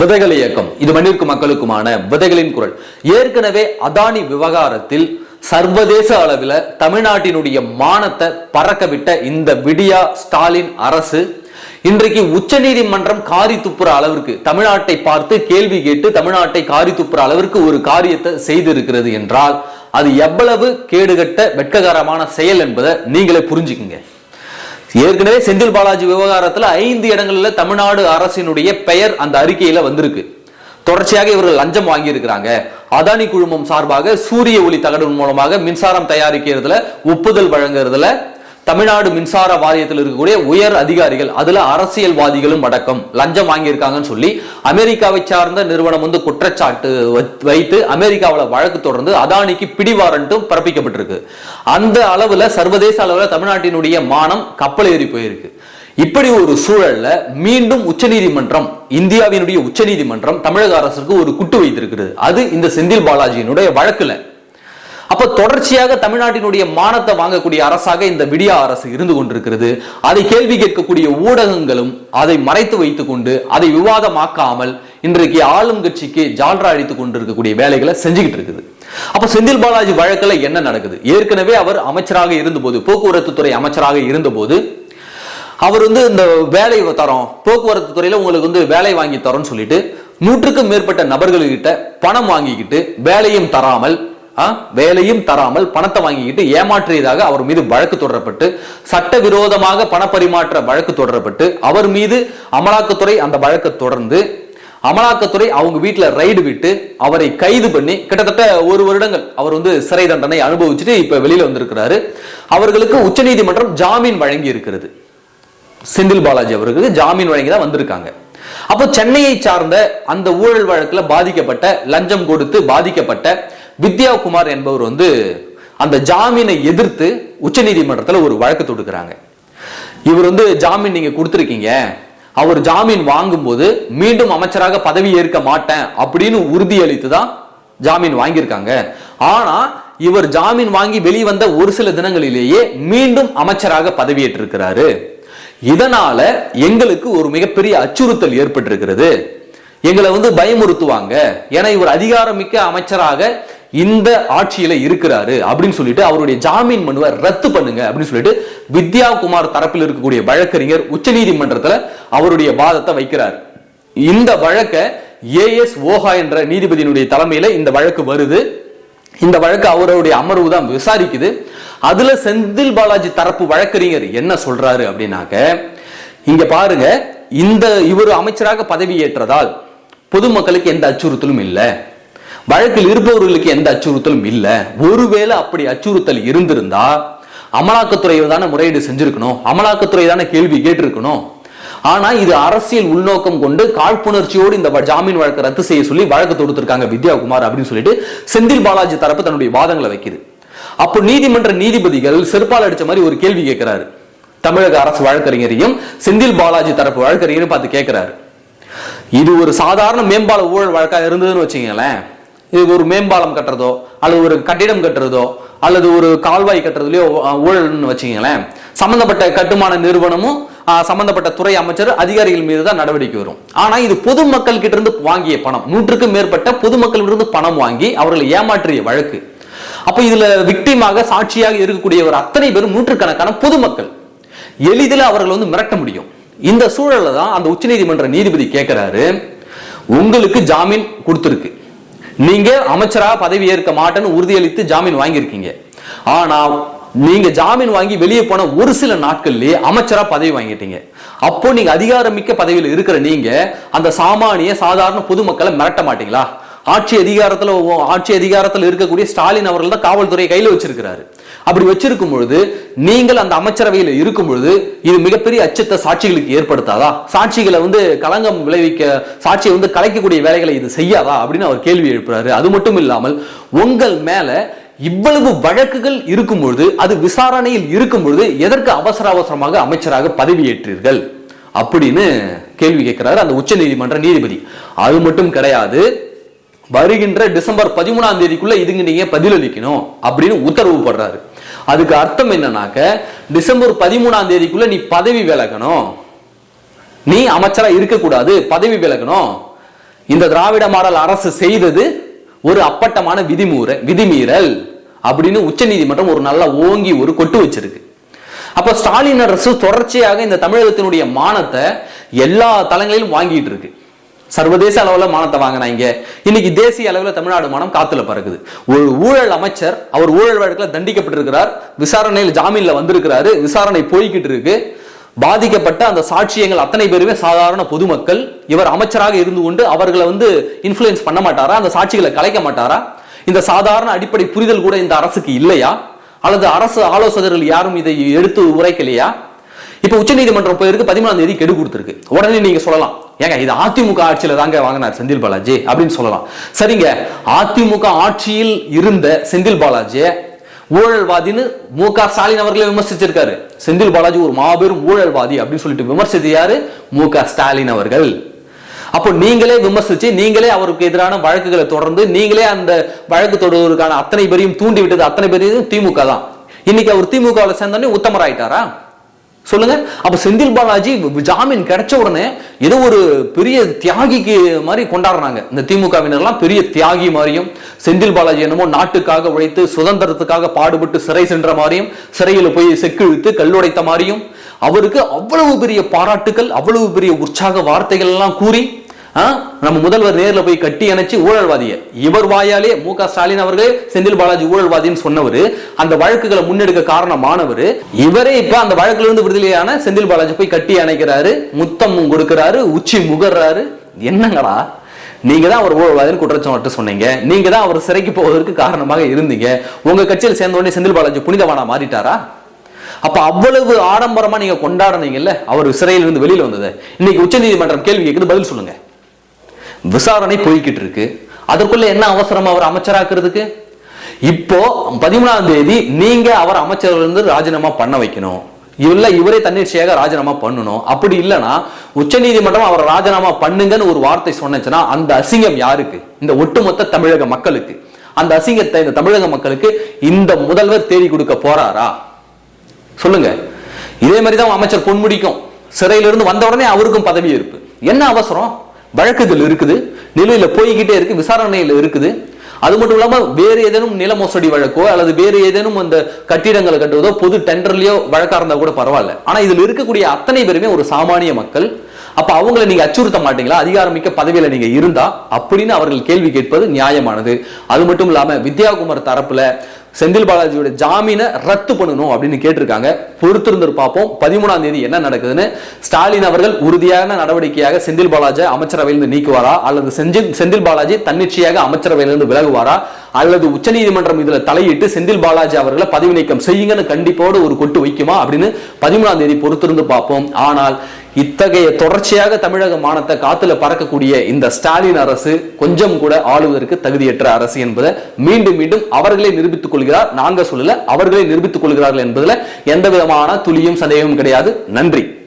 விதைகள் இயக்கம். இது மண்ணிற்கு மக்களுக்குமான விதைகளின் குரல். ஏற்கனவே அதானி விவகாரத்தில் சர்வதேச அளவில் தமிழ்நாட்டினுடைய மானத்தை பறக்க விட்ட இந்த விடியா ஸ்டாலின் அரசு இன்றைக்கு உச்சநீதிமன்றம் காரி துப்புற அளவிற்கு தமிழ்நாட்டை பார்த்து கேள்வி கேட்டு தமிழ்நாட்டை காரி துப்புற அளவிற்கு ஒரு காரியத்தை செய்திருக்கிறது என்றால் அது எவ்வளவு கேடுகட்ட வெட்ககரமான செயல் என்பதை நீங்களே புரிஞ்சுக்குங்க. ஏற்கனவே செந்தில் பாலாஜி விவகாரத்துல ஐந்து இடங்கள்ல தமிழ்நாடு அரசினுடைய பெயர் அந்த அறிக்கையில வந்திருக்கு. தொடர்ச்சியாக இவர்கள் லஞ்சம் வாங்கி இருக்கிறாங்க அதானி குழுமம் சார்பாக சூரிய ஒளி தகடு மூலமாக மின்சாரம் தயாரிக்கிறதுல ஒப்புதல் வழங்குறதுல தமிழ்நாடு மின்சார வாரியத்தில் இருக்கக்கூடிய உயர் அதிகாரிகள் அதுல அரசியல்வாதிகளும் அடக்கம். லஞ்சம் வாங்கியிருக்காங்கன்னு சொல்லி அமெரிக்காவை சார்ந்த நிறுவனம் வந்து குற்றச்சாட்டு வைத்து அமெரிக்காவில் வழக்கு தொடர்ந்து அதானிக்கு பிடிவாரண்ட்டும் பிறப்பிக்கப்பட்டிருக்கு. அந்த அளவுல சர்வதேச அளவுல தமிழ்நாட்டினுடைய மானம் கப்பல் ஏறி போயிருக்கு. இப்படி ஒரு சூழல்ல மீண்டும் உச்சநீதிமன்றம் இந்தியாவினுடைய உச்சநீதிமன்றம் தமிழக அரசுக்கு ஒரு குட்டு வைத்திருக்கிறது. அது இந்த செந்தில் பாலாஜியினுடைய வழக்குல. அப்ப தொடர்ச்சியாக தமிழ்நாட்டினுடைய மானத்தை வாங்கக்கூடிய அரசாக இந்த விடியா அரசு இருந்து கொண்டிருக்கிறது. அதை கேள்வி கேட்கக்கூடிய ஊடகங்களும் அதை மறைத்து வைத்துக் கொண்டு அதை விவாதமாக்காமல் இன்றைக்கு ஆளும் கட்சிக்கு ஜால்ரா அடித்துக் கொண்டிருக்கக்கூடிய வேலைகளை செஞ்சுக்கிட்டு இருக்குது. அப்ப செந்தில் பாலாஜி வழக்கில் என்ன நடக்குது? ஏற்கனவே அவர் அமைச்சராக இருந்தபோது போக்குவரத்து துறை அமைச்சராக இருந்தபோது அவர் வந்து இந்த வேலை தரோம் போக்குவரத்து துறையில உங்களுக்கு வந்து வேலை வாங்கி தரோம்னு சொல்லிட்டு நூற்றுக்கும் மேற்பட்ட நபர்கள்கிட்ட பணம் வாங்கிக்கிட்டு வேலையும் தராமல் வேலையும் தராமல் பணத்தை வாங்கிக்கிட்டு ஏமாற்றியதாக அவர் மீது வழக்கு தொடரப்பட்டு சட்டவிரோதமாக பணப்பரிமாற்ற வழக்கு தொடரப்பட்டு அவர் மீது அமலாக்கத்துறை அந்த வழக்கை தொடர்ந்து அமலாக்கத்துறை அவங்க வீட்டில் ரைடு விட்டு அவரை கைது பண்ணி கிட்டத்தட்ட ஒரு வருடங்கள் அவர் வந்து சிறை தண்டனை அனுபவிச்சுட்டு இப்ப வெளியில வந்திருக்கிறாரு. அவர்களுக்கு உச்சநீதிமன்றம் ஜாமீன் வழங்கி இருக்கிறது. செந்தில் பாலாஜி அவர்களுக்கு ஜாமீன் வழங்கி தான் வந்திருக்காங்க. அப்போ சென்னையை சார்ந்த அந்த ஊழல் வழக்கில் பாதிக்கப்பட்ட லஞ்சம் கொடுத்து பாதிக்கப்பட்ட வித்யா குமார் என்பவர் வந்து அந்த ஜாமீனை எதிர்த்து உச்சநீதிமன்றத்தில் ஒரு வழக்கு தொடுக்கிறாங்க. இவர் வந்து ஜாமீன் நீங்க கொடுத்துருக்கீங்க. அவர் ஜாமீன் வாங்கும்போது மீண்டும் அமைச்சராக பதவி ஏற்க மாட்டேன் அப்படின்னு உறுதியளித்து தான் ஜாமீன் வாங்கியிருக்காங்க. ஆனா இவர் ஜாமீன் வாங்கி வெளிவந்த ஒரு சில தினங்களிலேயே மீண்டும் அமைச்சராக பதவியேற்றிருக்கிறாரு. இதனால எங்களுக்கு ஒரு மிகப்பெரிய அச்சுறுத்தல் ஏற்பட்டிருக்கிறது. எங்களை வந்து பயமுறுத்துவாங்க. ஏன்னா இவர் அதிகாரமிக்க அமைச்சராக இந்த ஆட்சியில இருக்கிறாரு அப்படின்னு சொல்லிட்டு அவருடைய ஜாமீன் மனுவை ரத்து பண்ணுங்க அப்படின்னு சொல்லிட்டு வித்யா குமார் தரப்பில் இருக்கக்கூடிய வழக்கறிஞர் உச்சநீதிமன்றத்துல அவருடைய வாதத்தை வைக்கிறார். இந்த வழக்க ஏஎஸ் ஓஹா என்ற நீதிபதியினுடைய தலைமையில இந்த வழக்கு வருது. இந்த வழக்கு அவருடைய அமர்வு தான் விசாரிக்குது. அதுல செந்தில் பாலாஜி தரப்பு வழக்கறிஞர் என்ன சொல்றாரு அப்படின்னாக்க இங்க பாருங்க இந்த இவர் அமைச்சராக பதவி ஏற்றதால் பொதுமக்களுக்கு எந்த அச்சுறுத்தலும் இல்லை. வழக்கில் இருப்பவர்களுக்கு எந்த அச்சுறுத்தலும் இல்லை. ஒருவேளை அப்படி அச்சுறுத்தல் இருந்திருந்தா அமலாக்கத்துறை தானே முறையீடு செஞ்சிருக்கணும்? அமலாக்கத்துறை தானே கேள்வி கேட்டிருக்கணும்? ஆனா இது அரசியல் உள்நோக்கம் கொண்டு காழ்ப்புணர்ச்சியோடு இந்த ஜாமீன் வழக்கை ரத்து செய்ய சொல்லி வழக்கு தொடுத்திருக்காங்க வித்யாகுமார் அப்படின்னு சொல்லிட்டு செந்தில் பாலாஜி தரப்பு தன்னுடைய வாதங்களை வைக்குது. அப்போ நீதிமன்ற நீதிபதிகள் செருப்பால் அடிச்ச மாதிரி ஒரு கேள்வி கேட்கிறாரு தமிழக அரசு வழக்கறிஞரையும் செந்தில் பாலாஜி தரப்பு வழக்கறிஞரையும் பார்த்து கேட்கிறாரு இது ஒரு சாதாரண மேம்பால ஊழல் வழக்கா இருந்ததுன்னு வச்சுக்கங்களேன். இது ஒரு மேம்பாலம் கட்டுறதோ அல்லது ஒரு கட்டிடம் கட்டுறதோ அல்லது ஒரு கால்வாய் கட்டுறதுலயோ ஊழல்னு வச்சுக்கங்களேன். சம்பந்தப்பட்ட கட்டுமான நிறுவனமும் சம்பந்தப்பட்ட துறை அமைச்சர் அதிகாரிகள் மீது தான் நடவடிக்கை வரும். ஆனா இது பொதுமக்கள் கிட்ட இருந்து வாங்கிய பணம். நூற்றுக்கும் மேற்பட்ட பொதுமக்கள் இருந்து பணம் வாங்கி அவர்களை ஏமாற்றிய வழக்கு. அப்ப இதுல விக்டிமாக சாட்சியாக இருக்கக்கூடியவர் அத்தனை பேரும் நூற்றுக்கணக்கான பொதுமக்கள். எளிதில் அவர்கள் வந்து மிரட்ட முடியும். இந்த சூழல்ல தான் அந்த உச்சநீதிமன்ற நீதிபதி கேட்கிறாரு உங்களுக்கு ஜாமீன் கொடுத்துருக்கு. நீங்க அமைச்சராக பதவி ஏற்க மாட்டேன்னு உறுதியளித்து ஜாமீன் வாங்கியிருக்கீங்க. ஆனா நீங்க ஜாமீன் வாங்கி வெளியே போன ஒரு சில நாட்கள்லயே அமைச்சரா பதவி வாங்கிட்டீங்க. அப்போ நீங்க அதிகாரமிக்க பதவியில் இருக்கிற நீங்க அந்த சாமானிய சாதாரண பொதுமக்களை மிரட்ட மாட்டீங்களா? ஆட்சி அதிகாரத்துல ஆட்சி அதிகாரத்துல இருக்கக்கூடிய ஸ்டாலின் அவர்கள் தான் காவல்துறையை கையில வச்சிருக்கிறாரு. அப்படி வச்சிருக்கும் பொழுது நீங்கள் அந்த அமைச்சரவையில் இருக்கும் பொழுது இது மிகப்பெரிய அச்சத்தை சாட்சிகளுக்கு ஏற்படுத்தாதா? சாட்சிகளை வந்து களங்கம் விளைவிக்க சாட்சியை வந்து கலைக்கக்கூடிய வேலைகளை இது செய்யாதா? அப்படின்னு அவர் கேள்வி எழுப்புறாரு. அது மட்டும் இல்லாமல் உங்கள் மேல இவ்வளவு வழக்குகள் இருக்கும் பொழுது அது விசாரணையில் இருக்கும் பொழுது எதற்கு அவசர அவசரமாக அமைச்சராக பதவியேற்றீர்கள்? அப்படின்னு கேள்வி கேட்கிறாரு அந்த உச்ச நீதிமன்ற நீதிபதி. அது மட்டும் கிடையாது வருகின்ற டிசம்பர் பதிமூணாம் தேதிக்குள்ள இதுங்க நீங்க பதிலளிக்கணும் அப்படின்னு உத்தரவு போடுறாரு. அதுக்கு அர்த்தம் என்னன்னாக்க டிசம்பர் பதிமூணாம் தேதிக்குள்ள நீ பதவி விலகணும். நீ அமைச்சரா இருக்கக்கூடாது பதவி விலகணும். இந்த திராவிட மாடல் அரசு செய்தது ஒரு அப்பட்டமான விதிமூற விதிமீறல் அப்படின்னு உச்சநீதிமன்றம் ஒரு நல்ல ஓங்கி ஒரு கொட்டு வச்சிருக்கு. அப்ப ஸ்டாலின் அரசு தொடர்ச்சியாக இந்த தமிழகத்தினுடைய மானத்தை எல்லா தளங்களிலும் வாங்கிட்டு இருக்கு. சர்வதேச அளவில் மானத்தை வாங்கினாங்க. இன்னைக்கு தேசிய அளவில் தமிழ்நாடு மானம் காத்துல பறக்குது. ஒரு ஊழல் அமைச்சர் அவர் ஊழல் வழக்கில் தண்டிக்கப்பட்டிருக்கிறார். விசாரணையில் ஜாமீன்ல வந்திருக்கிறாரு. விசாரணை போய்கிட்டு இருக்கு. பாதிக்கப்பட்ட அந்த சாட்சியங்கள் அத்தனை பேருமே சாதாரண பொதுமக்கள். இவர் அமைச்சராக இருந்து கொண்டு அவர்களை வந்து இன்ஃப்ளூயன்ஸ் பண்ண மாட்டாரா? அந்த சாட்சிகளை கலைக்க மாட்டாரா? இந்த சாதாரண அடிப்படை புரிதல் கூட இந்த அரசுக்கு இல்லையா? அல்லது அரசு ஆலோசகர்கள் யாரும் இதை எடுத்து உரைக்கலையா? இப்போ உச்சநீதிமன்றம் போயிருக்கு பதிமூணாம் தேதி கெடு கொடுத்துருக்கு. உடனே நீங்க சொல்லலாம். ஏங்க இது அதிமுக ஆட்சியில தாங்க வாங்கினார் செந்தில் பாலாஜி அப்படின்னு சொல்லலாம். சரிங்க அதிமுக ஆட்சியில் இருந்த செந்தில் பாலாஜி ஊழல்வாதின்னு மு க ஸ்டாலின் அவர்களே விமர்சிச்சிருக்காரு. செந்தில் பாலாஜி ஒரு மாபெரும் ஊழல்வாதி அப்படின்னு சொல்லிட்டு விமர்சித்து யாரு? மு க ஸ்டாலின் அவர்கள். அப்போ நீங்களே விமர்சிச்சு நீங்களே அவருக்கு எதிரான வழக்குகளை தொடர்ந்து நீங்களே அந்த வழக்கு தொடர்வதற்கான அத்தனை பேரையும் தூண்டி விட்டது அத்தனை பேரையும் திமுக தான். இன்னைக்கு அவர் திமுகவில் சேர்ந்தோடனே உத்தமராயிட்டாரா? சொல்லுங்க. அப்ப செந்தில் பாலாஜி ஜாமீன் கிடைச்ச உடனே ஏதோ ஒரு பெரிய தியாகிக்கு மாதிரி கொண்டாடுறாங்க. இந்த திமுகவினர்லாம் பெரிய தியாகி மாதிரியும் செந்தில் பாலாஜி என்னமோ நாட்டுக்காக உழைத்து சுதந்திரத்துக்காக பாடுபட்டு சிறை சென்ற மாதிரியும் சிறையில் போய் செக்கிழுத்து கல்லுடைத்த மாதிரியும் அவருக்கு அவ்வளவு பெரிய பாராட்டுகள் அவ்வளவு பெரிய உற்சாக வார்த்தைகள் எல்லாம் கூறி நம்ம முதல்வர் நேர்ல போய் கட்டி அணைச்சு ஊழல்வாதிய. இவர் வாயாலே மு க ஸ்டாலின் அவர்களே செந்தில் பாலாஜி ஊழல்வாதின்னு சொன்னவர் அந்த வழக்குகளை முன்னெடுக்க காரணமானவர் இவரே இப்ப அந்த வழக்குல இருந்து விடுதலையான செந்தில் பாலாஜி போய் கட்டி அணைக்கிறாரு முத்தமும் கொடுக்கிறாரு உச்சி முகர்றாரு. என்னங்கடா? நீங்க தான் அவர் ஊழல்வாதின்னு குற்றச்சாட்டு சொன்னீங்க. நீங்க தான் அவர் சிறைக்கு போவதற்கு காரணமாக இருந்தீங்க. உங்க கட்சியில் சேர்ந்த உடனே செந்தில் பாலாஜி புனிதவானா மாறிட்டாரா? அப்ப அவ்வளவு ஆடம்பரமா நீங்க கொண்டாடுனீங்கல்ல அவர் சிறையில் இருந்து வெளியில வந்தது. இன்னைக்கு உச்சநீதிமன்றம் கேள்வி கேட்குது பதில் சொல்லுங்க. விசாரணை போய்கிட்டு இருக்கு. அதற்குள்ள என்ன அவசரம் அவர் அமைச்சராக்குறதுக்கு? இப்போ பதிமூணாம் தேதி நீங்க அவர் அமைச்சர்லேருந்து ராஜினாமா பண்ண வைக்கணும். இல்ல இவரே தன்னிச்சையாக ராஜினாமா பண்ணணும். அப்படி இல்லைன்னா உச்சநீதிமன்றம் அவரை ராஜினாமா பண்ணுங்கன்னு ஒரு வார்த்தை சொன்னுச்சுன்னா அந்த அசிங்கம் யாருக்கு? இந்த ஒட்டுமொத்த தமிழக மக்களுக்கு. அந்த அசிங்கத்தை இந்த தமிழக மக்களுக்கு இந்த முதல்வர் தேடி கொடுக்க போறாரா? சொல்லுங்க. இதே மாதிரி தான் அமைச்சர் பொன்முடிக்கும். சிறையிலிருந்து வந்த உடனே அவருக்கும் பதவி இருப்பு என்ன அவசரம்? வழக்குகள் இருக்குது நிலுவையில போய்கிட்டே இருக்கு விசாரணையில இருக்குது. அது மட்டும் இல்லாம வேறு ஏதேனும் நில மோசடி வழக்கோ அல்லது வேறு ஏதேனும் அந்த கட்டிடங்களை கட்டுவதோ பொது டெண்டர்லயோ வழக்கா இருந்தா கூட பரவாயில்ல. ஆனா இதுல இருக்கக்கூடிய அத்தனை பேருமே ஒரு சாமானிய மக்கள். அப்ப அவங்களை நீங்க அச்சுறுத்த மாட்டீங்களா? அதிகாரமிக்க பதவியில நீங்க இருந்தா அப்படின்னு அவர்கள் கேள்வி கேட்பது நியாயமானது. அது மட்டும் இல்லாம வித்யாகுமார் தரப்புல செந்தில் பாலாஜியோட ஜாமீனை ரத்து பண்ணணும் அப்படின்னு கேட்டிருக்காங்க. பொறுத்திருந்து பார்ப்போம். பதிமூணாம் தேதி என்ன நடக்குதுன்னு. ஸ்டாலின் அவர்கள் உறுதியான நடவடிக்கையாக செந்தில் பாலாஜி அமைச்சரவையிலிருந்து நீக்குவாரா? அல்லது செஞ்சில் செந்தில் பாலாஜி தன்னிச்சையாக அமைச்சரவையிலிருந்து விலகுவாரா? அல்லது உச்சநீதிமன்றம் இதுல தலையிட்டு செந்தில் பாலாஜி அவர்களை பதவி நீக்கம் செய்யுங்கன்னு கண்டிப்போடு ஒரு கொட்டு வைக்குமா அப்படின்னு பதிமூணாம் தேதி பொறுத்திருந்து பார்ப்போம். ஆனால் இத்தகைய தொடர்ச்சியாக தமிழக மானத்தை காத்துல பறக்கக்கூடிய இந்த ஸ்டாலின் அரசு கொஞ்சம் கூட ஆளுவதற்கு தகுதியற்ற அரசு என்பதை மீண்டும் மீண்டும் அவர்களே நிரூபித்துக் கொள்கிறார். நாங்க சொல்லல அவர்களே நிரூபித்துக் கொள்கிறார்கள் என்பதுல எந்த விதமான துளியும் சந்தேகமும் கிடையாது. நன்றி.